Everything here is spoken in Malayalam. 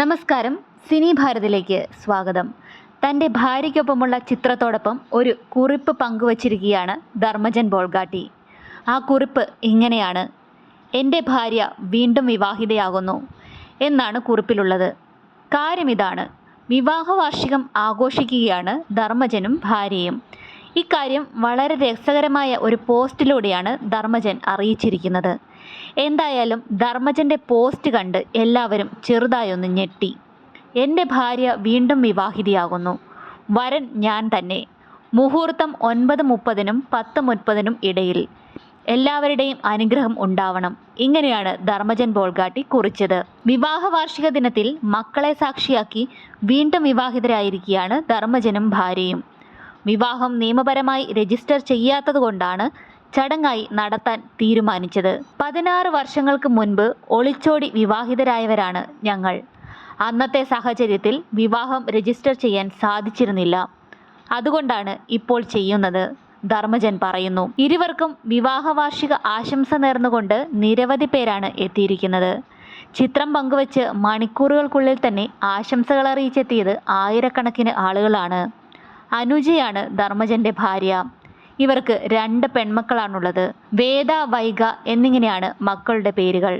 നമസ്കാരം. സിനി ഭാരതിലേക്ക് സ്വാഗതം. തന്റെ ഭാര്യയ്ക്കൊപ്പമുള്ള ചിത്രത്തോടൊപ്പം ഒരു കുറിപ്പ് പങ്കുവച്ചിരിക്കുകയാണ് ധർമ്മജൻ ബോൾഗാട്ടി. ആ കുറിപ്പ് ഇങ്ങനെയാണ്. എന്റെ ഭാര്യ വീണ്ടും വിവാഹിതയാകുന്നു എന്നാണ് കുറിപ്പിലുള്ളത്. കാര്യമിതാണ് വിവാഹ വാർഷികം ആഘോഷിക്കുകയാണ് ധർമ്മജനും ഭാര്യയും. ഇക്കാര്യം വളരെ രസകരമായ ഒരു പോസ്റ്റിലൂടെയാണ് ധർമ്മജൻ അറിയിച്ചിരിക്കുന്നത്. എന്തായാലും ധർമ്മജന്റെ പോസ്റ്റ് കണ്ട് എല്ലാവരും ചെറുതായൊന്ന് ഞെട്ടി. എന്റെ ഭാര്യ വീണ്ടും വിവാഹിതയാകുന്നു. വരൻ ഞാൻ തന്നെ. മുഹൂർത്തം ഒൻപത് മുപ്പതിനും പത്ത് മുപ്പതിനും ഇടയിൽ. എല്ലാവരുടെയും അനുഗ്രഹം ഉണ്ടാവണം. ഇങ്ങനെയാണ് ധർമ്മജൻ ബോൾഗാട്ടി കുറിച്ചത്. വിവാഹ വാർഷിക ദിനത്തിൽ മക്കളെ സാക്ഷിയാക്കി വീണ്ടും വിവാഹിതരായിരിക്കുകയാണ് ധർമ്മജനും ഭാര്യയും. വിവാഹം നിയമപരമായി രജിസ്റ്റർ ചെയ്യാത്തതുകൊണ്ടാണ് ചടങ്ങായി നടത്താൻ തീരുമാനിച്ചത്. പതിനാറ് വർഷങ്ങൾക്ക് മുൻപ് ഒളിച്ചോടി വിവാഹിതരായവരാണ് ഞങ്ങൾ. അന്നത്തെ സാഹചര്യത്തിൽ വിവാഹം രജിസ്റ്റർ ചെയ്യാൻ സാധിച്ചിരുന്നില്ല. അതുകൊണ്ടാണ് ഇപ്പോൾ ചെയ്യുന്നത് ധർമ്മജൻ പറയുന്നു. ഇരുവർക്കും വിവാഹ വാർഷിക ആശംസ നേർന്നുകൊണ്ട് നിരവധി പേരാണ് എത്തിയിരിക്കുന്നത്. ചിത്രം പങ്കുവച്ച് മണിക്കൂറുകൾക്കുള്ളിൽ തന്നെ ആശംസകൾ അറിയിച്ചെത്തിയത് ആയിരക്കണക്കിന് ആളുകളാണ്. അനുജയാണ് ധർമ്മജന്റെ ഭാര്യ. ഇവർക്ക് രണ്ട് പെൺമക്കളാണുള്ളത്. വേദ വൈഗ എന്നിങ്ങനെയാണ് മക്കളുടെ പേരുകൾ.